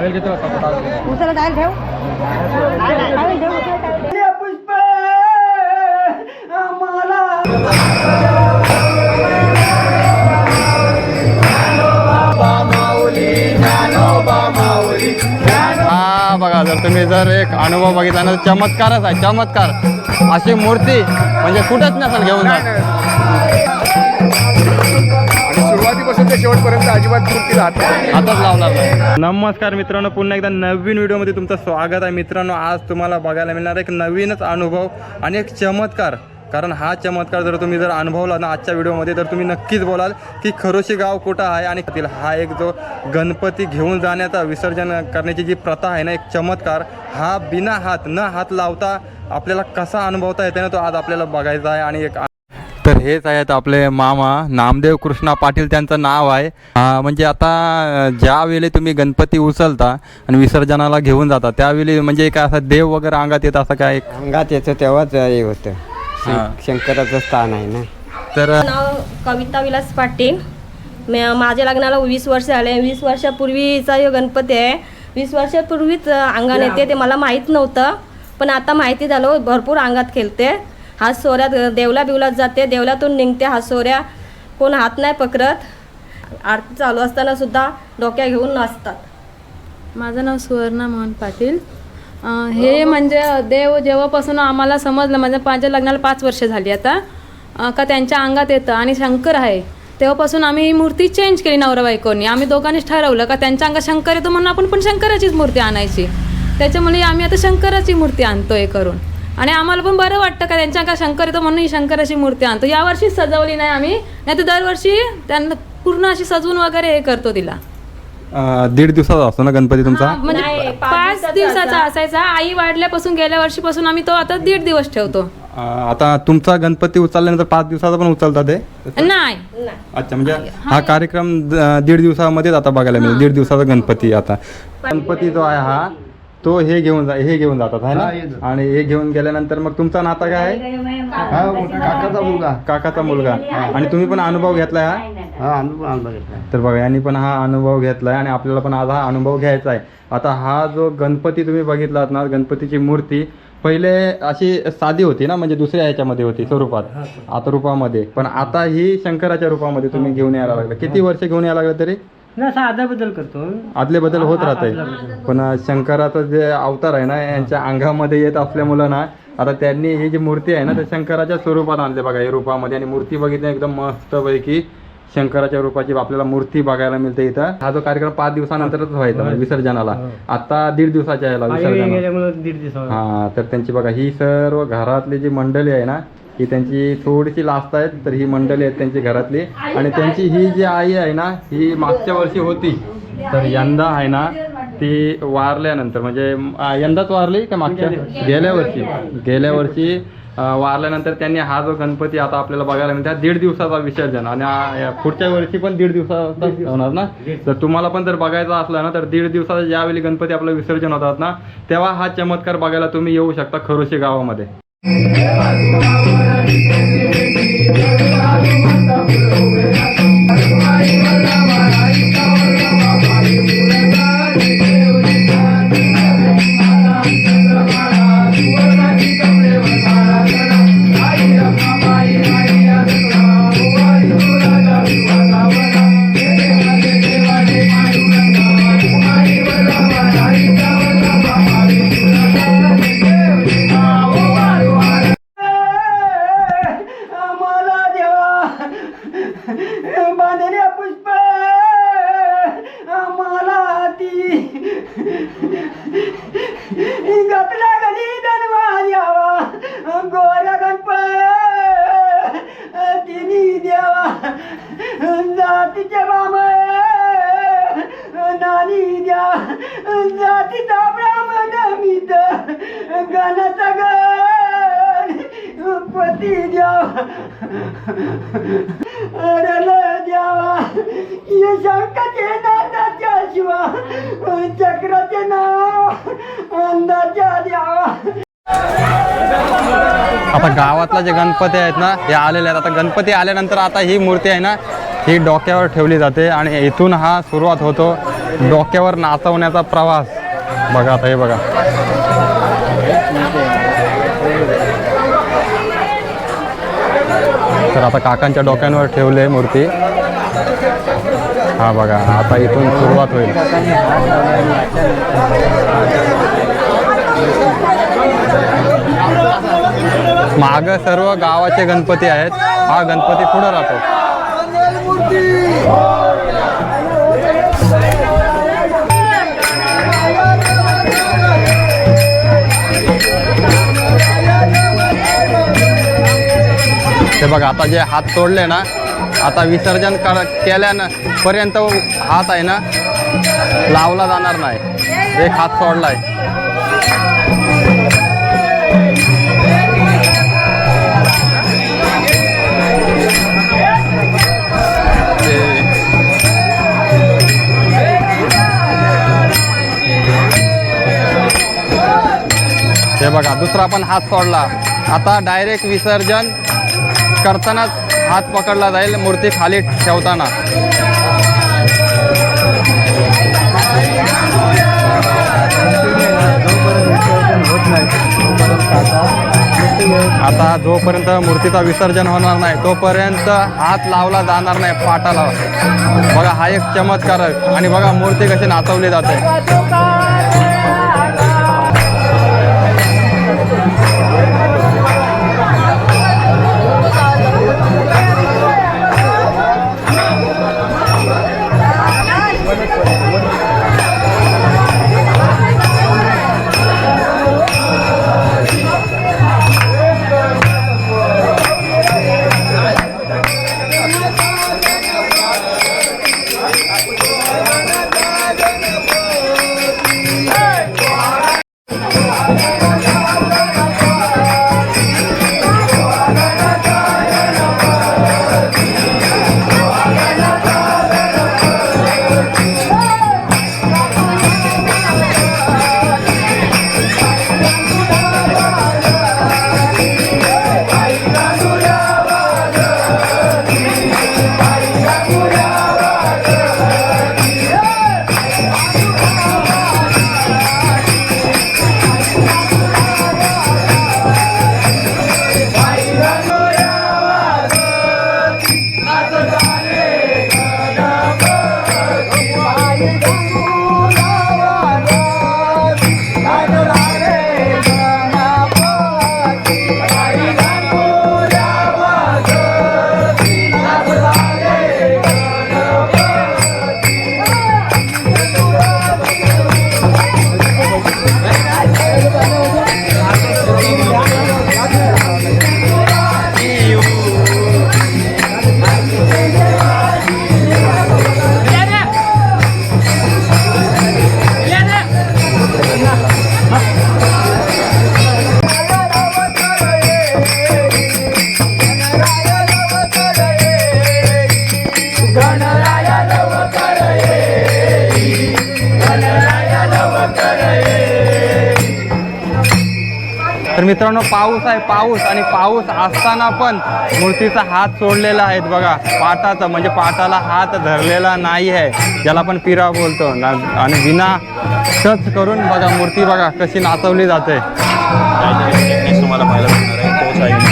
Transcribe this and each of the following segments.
Dial ठेव. Dial. हा बघा जर तुम्ही जर एक अनुभव बघितला ना तर चमत्कारच आहे चमत्कार. अशी मूर्ती म्हणजे कुठेच नसेल घेऊन सुरुवातीपासून ते शेवटपर्यंत अजिबात राहत हातच लावणार नाही. नमस्कार मित्रांनो पुन्हा एकदा नवीन व्हिडिओमध्ये तुमचं स्वागत आहे. मित्रांनो आज तुम्हाला बघायला मिळणार एक नवीनच अनुभव आणि एक चमत्कार. कारण हा चमत्कार जर तुम्ही जर अनुभवला ना आजच्या व्हिडिओमध्ये तर तुम्ही नक्कीच बोलाल की खरोशी गाव कुठं आहे आणि हा एक जो गणपती घेऊन जाण्याचा विसर्जन करण्याची जी प्रथा आहे ना एक चमत्कार हा बिना हात न हात लावता आपल्याला कसा अनुभवता येते ना तो आज आपल्याला बघायचा आहे. आणि एक तर हेच आहेत आपले मामा. नामदेव कृष्णा पाटील त्यांचं नाव आहे. म्हणजे आता अं, ज्यावेळी तुम्ही गणपती उचलता आणि विसर्जनाला घेऊन जाता त्यावेळी म्हणजे काय असं देव वगैरे अंगात येत असं काय एक? अंगात येतं तेव्हाच हे होतं. हा. शं- शंकराचं स्थान आहे ना. तर नाव कविता विलास पाटील. म- माझ्या लग्नाला वीस वर्ष झाले. वीस वर्षापूर्वीचा जो गणपती आहे. वीस वर्षापूर्वीच अंगण येते ते मला माहीत नव्हतं. पण आता माहिती झालं भरपूर अंगात खेळते. हात सोऱ्यात देवला बिवलात जाते. देवलातून निघते हात सोऱ्या कोण हात नाही पकडत. आरती चालू असताना सुद्धा डोक्या घेऊन नाचतात. माझं नाव सुवर्णा मोहन पाटील. हे म्हणजे देव जेव्हापासून आम्हाला समजलं म्हणजे माझ्या लग्नाला पाच वर्ष झाली आता का त्यांच्या अंगात येतं आणि शंकर आहे. तेव्हापासून आम्ही ही मूर्ती चेंज केली नवरा बायकोनी. आम्ही दोघांनीच ठरवलं का त्यांच्या अंगात शंकर येतो म्हणून आपण पण शंकराचीच मूर्ती आणायची. त्याच्यामुळे आम्ही आता शंकराची मूर्ती आणतो हे करून. आणि आम्हाला पण बरं वाटतं का त्यांच्या अंगात शंकर येतो म्हणून ही शंकराची मूर्ती आणतो. यावर्षी सजवली नाही आम्ही नाही तर दरवर्षी त्यांना पूर्ण अशी सजवून वगैरे हे करतो तिला. अं, दीड दिवसाचा असतो ना गणपती तुमचा? हा, म्हणजे नाही, पाच पाच दिवसाचा दिवसाचा असायचा. आई वाढल्यापासून गेल्या वर्षीपासून आम्ही तो आता दीड दिवस ठेवतो. अं, आता तुमचा गणपती उचलल्यानंतर पाच दिवसाचा पण उचलता ते? नाही. अच्छा म्हणजे हा कार्यक्रम द- दीड दिवसामध्येच आता बघायला मिळेल. दीड दिवसाचा गणपती आता. गणपती जो आहे हा तो हे घेऊन जा हे घेऊन जातात है ना? आणि हे घेऊन गेल्यानंतर मग तुमचा नाता काय आहे? हा मोठा काकाचा मुलगा. काकाचा मुलगा. आणि तुम्ही पण अनुभव घेतलाय हा? हा अनुभव अनुभव घेतला तर बघा यांनी पण हा अनुभव घेतलाय आणि आपल्याला पण आज हा अनुभव घ्यायचा आहे. आता हा जो गणपती तुम्ही बघितलात ना गणपतीची मूर्ती पहिले अशी साधी होती ना म्हणजे दुसऱ्या ह्याच्यामध्ये होती स्वरूपात आता रूपामध्ये. पण आता ही शंकराच्या रूपामध्ये तुम्ही घेऊन यायला लागला. किती वर्ष घेऊन यायला लागलं तरी? ना साधा बदल करतो. आदले बदल होत राहते पण शंकराचा जे अवतार आहे ना यांच्या अंगामध्ये येत असल्यामुळं ना आता त्यांनी ही जी मूर्ती आहे ना त्या शंकराच्या स्वरूपात आणले बघा या रूपामध्ये. आणि मूर्ती बघितली एकदम मस्तपैकी शंकराच्या रूपाची आपल्याला मूर्ती बघायला मिळते इथं. हा जो कार्यक्रम पाच दिवसानंतरच व्हायचा म्हणजे विसर्जनाला. आता दीड दिवसाच्या विसर्जन. हा तर त्यांची बघा ही सर्व घरातली जी मंडळी आहे ना ही त्यांची थोडीशी लास्ट आहेत तर ही मंडळी आहेत त्यांची घरातली. आणि त्यांची ही जी आई आहे ना ही मागच्या वर्षी होती. तर यंदा आहे ना ती वारल्यानंतर म्हणजे यंदाच वारली का मागच्या? गेल्या वर्षी. गेल्या वर्षी वारल्यानंतर त्यांनी हा जो गणपती आता आपल्याला बघायला मिळतात दीड दिवसाचा विसर्जन. आणि पुढच्या वर्षी पण दीड दिवसाचा होणार ना? तर तुम्हाला पण जर बघायचा असला ना तर दीड दिवसाचा ज्यावेळी गणपती आपलं विसर्जन होतात ना तेव्हा हा चमत्कार बघायला तुम्ही येऊ शकता खरोशी गावामध्ये. आम्हाला यशंकाचे नादाच्या शिवा चक्राचे नाव अंदाच्या द्यावा आता गावातला जे गणपती आहेत ना हे आलेले आहेत. आता गणपती आल्यानंतर आता ही मूर्ती आहे ना ही डोक्यावर ठेवली जाते आणि इथून हा सुरुवात होतो डोक्यावर नाचवण्याचा प्रवास. बघा आता हे बघा. तर आता काकांच्या डोक्यांवर ठेवले मूर्ती. हा बघा आता इथून सुरुवात होईल. माग सर्व गावाचे गणपती आहेत. हा गणपती पुढे राहतो. हे बघा आता जे हात तोडले ना आता विसर्जन कर केल्यानं पर्यंत हात आहे ना लावला जाणार नाही. एक हात सोडलाय. आहे हे बघा दुसरा पण हात सोडला. आता डायरेक्ट विसर्जन करतानाच हात पकडला जाईल मूर्ती खाली ठेवताना. आता जोपर्यंत मूर्तीचा विसर्जन होणार नाही तोपर्यंत हात लावला जाणार नाही पाटाला. बघा हा एक चमत्कार आणि बघा मूर्ती कशी नाचवली जाते. मित्रांनो पाऊस आहे पाऊस आणि पाऊस असताना पण मूर्तीचा हात सोडलेला आहे बघा. पाटाचा म्हणजे पाटाला हात धरलेला नाही आहे ज्याला आपण पिरा बोलतो. ना आणि विना टच करून बघा मूर्ती बघा कशी नाचवली जाते. तुम्हाला पाहायला मिळणार आहे.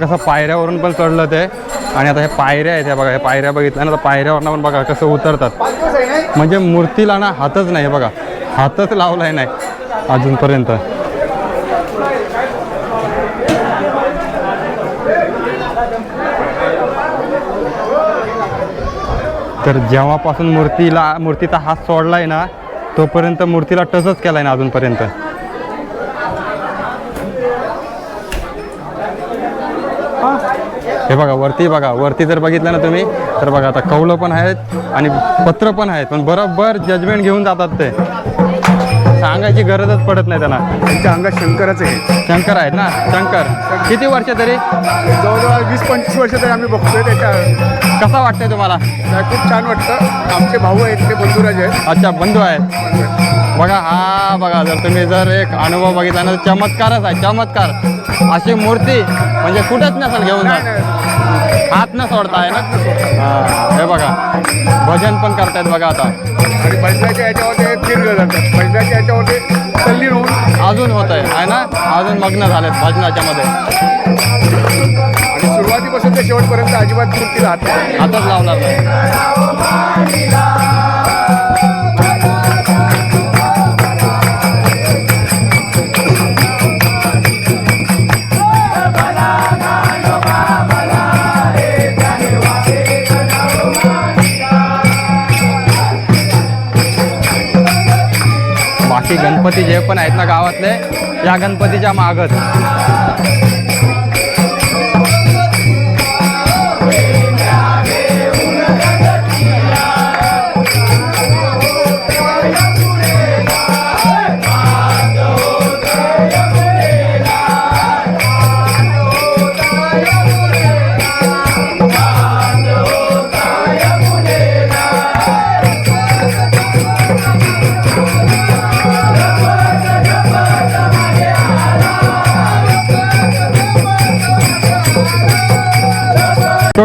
कसं पायऱ्यावरून पण चढलं ते. आणि आता हे पायऱ्या आहेत ह्या बघा हे पायऱ्या बघितल्या ना तर पायऱ्यावरनं पण बघा कसं उतरतात. म्हणजे मूर्तीला ना हातच नाही बघा. हातच लावलाय नाही अजूनपर्यंत. तर जेव्हापासून मूर्तीला मूर्तीचा हात सोडलाय ना तोपर्यंत मूर्तीला टचच केलाय ना अजूनपर्यंत. हे बघा वरती बघा वरती जर बघितलं ना तुम्ही तर बघा आता कौलं पण आहेत आणि पत्र पण आहेत पण बरोबर जजमेंट घेऊन जातात ते. सांगायची गरजच पडत नाही त्यांना. त्यांच्या अंगात शंकराचं आहे. शंकर आहेत ना? शंकर. किती वर्ष तरी? जवळजवळ वीस पंचवीस वर्ष तरी आम्ही बघतोय त्याच्या. कसा वाटतंय तुम्हाला? खूप छान वाटतं. आमचे भाऊ आहेत ते बंधुराज आहेत. अच्छा बंधू आहेत. बघा हा बघा जर तुम्ही जर एक अनुभव बघितला ना तर चमत्कारच आहे चमत्कार. अशी मूर्ती म्हणजे कुठेच नसेल घेऊन जात. हात न सोडता आहे ना? हा, बघा. भजन पण करतायत बघा आता. आणि भजनाच्या याच्यावर ते फिरलं जातात. भजनाच्या याच्यावर ते तल्लीन होऊन अजून होत आहे आहे ना? अजून मग्न झालेत भजनाच्या मध्ये. आणि सुरुवातीपासून ते शेवटपर्यंत अजिबात मूर्तीला हात नाही. हातच लावणार नाही. बाकी गणपती जे पण आहेत ना गावातले या गणपतीच्या मागत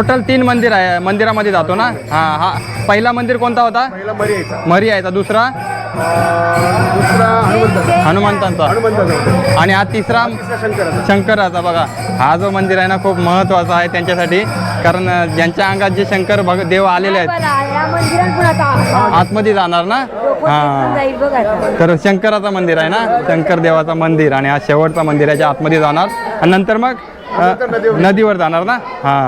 टोटल तीन मंदिर आहे. मंदिरामध्ये जातो ना? हा हा. पहिला मंदिर कोणता होता? पहिला मरी यायचा. मरी आहे दुसरा? दुसरा हनुमंत. हनुमंतांचा. आणि हा तिसरा तिसरा शंकराचा. शंकराचा बघा. हा जो मंदिर आहे ना खूप महत्त्वाचा आहे त्यांच्यासाठी. कारण ज्यांच्या अंगात जे शंकर भग देव आलेले आहेत या मंदिरात पण आता आतमध्ये जाणार ना? हा. जाईल बघ आता. तर शंकराचं मंदिर आहे ना? शंकर देवाचं मंदिर. आणि हा शेवटचा मंदिर आहे जे आतमध्ये जाणार. आणि नंतर मग? नदीवर जाणार ना? हा.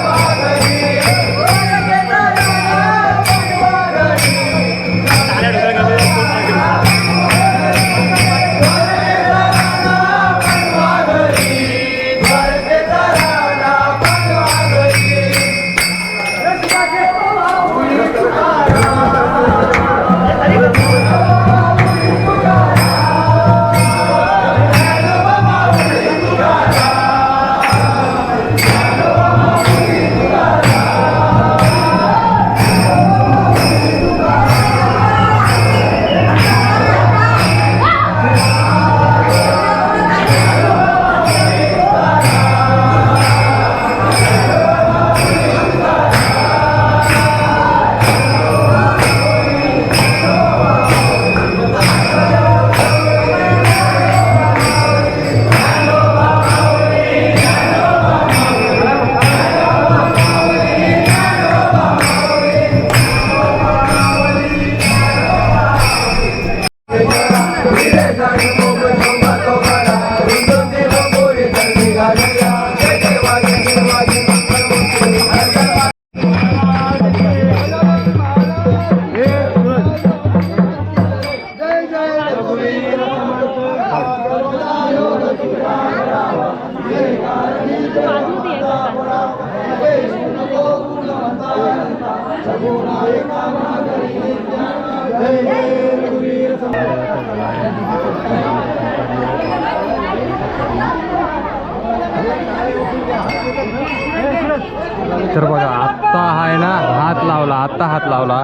तर बघा आत्ता आहे ना हात लावला आत्ता हात लावला.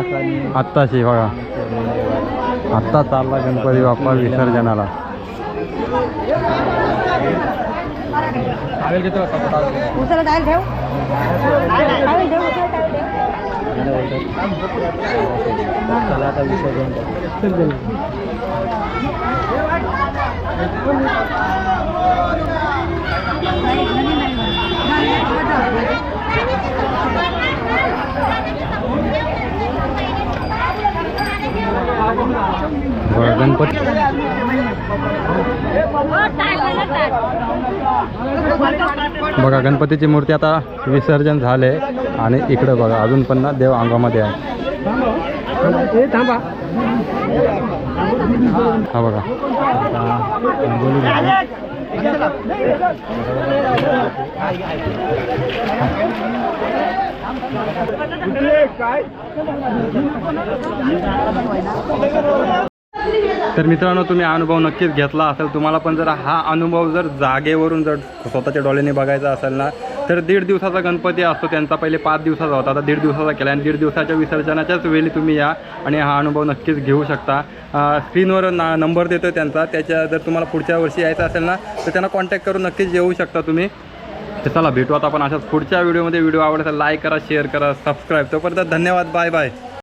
आत्ताशी बघा. आत्ता चालला गणपती बाप्पा विसर्जनाला. विसर्जन डायल ठेव डायल ठेव उचला डायल ठेव बघा गणपती. बघा गणपतीची मूर्ती आता विसर्जन झाले आणि इकडे बघा अजून पण ना देव अंगामध्ये आहे. हा बघा. तर मित्रांनो तुम्ही अनुभव नक्कीच घेतला असेल. तुम्हाला पण जर हा अनुभव जर जागेवरून जर स्वतःच्या डोळ्याने बघायचा असेल ना तर दीड दिवसाचा गणपती असतो त्यांचा पहिले पाच दिवसाचा होता. आता दीड दिवसाचा केला आणि दीड दिवसाच्या विसर्जनाच्याच वेळी तुम्ही या आणि हा अनुभव नक्कीच घेऊ शकता. स्क्रीनवर ना नंबर देतो त्यांचा. त्याच्या जर तुम्हाला पुढच्या वर्षी यायचं असेल ना तर त्यांना कॉन्टॅक्ट करून नक्कीच येऊ शकता तुम्ही. तर चला भेटू आता आपण अशाच पुढच्या व्हिडिओमध्ये व्हिडिओ आवडला तर लाईक करा शेअर करा सबस्क्राईब तोपर्यंत धन्यवाद. Bye bye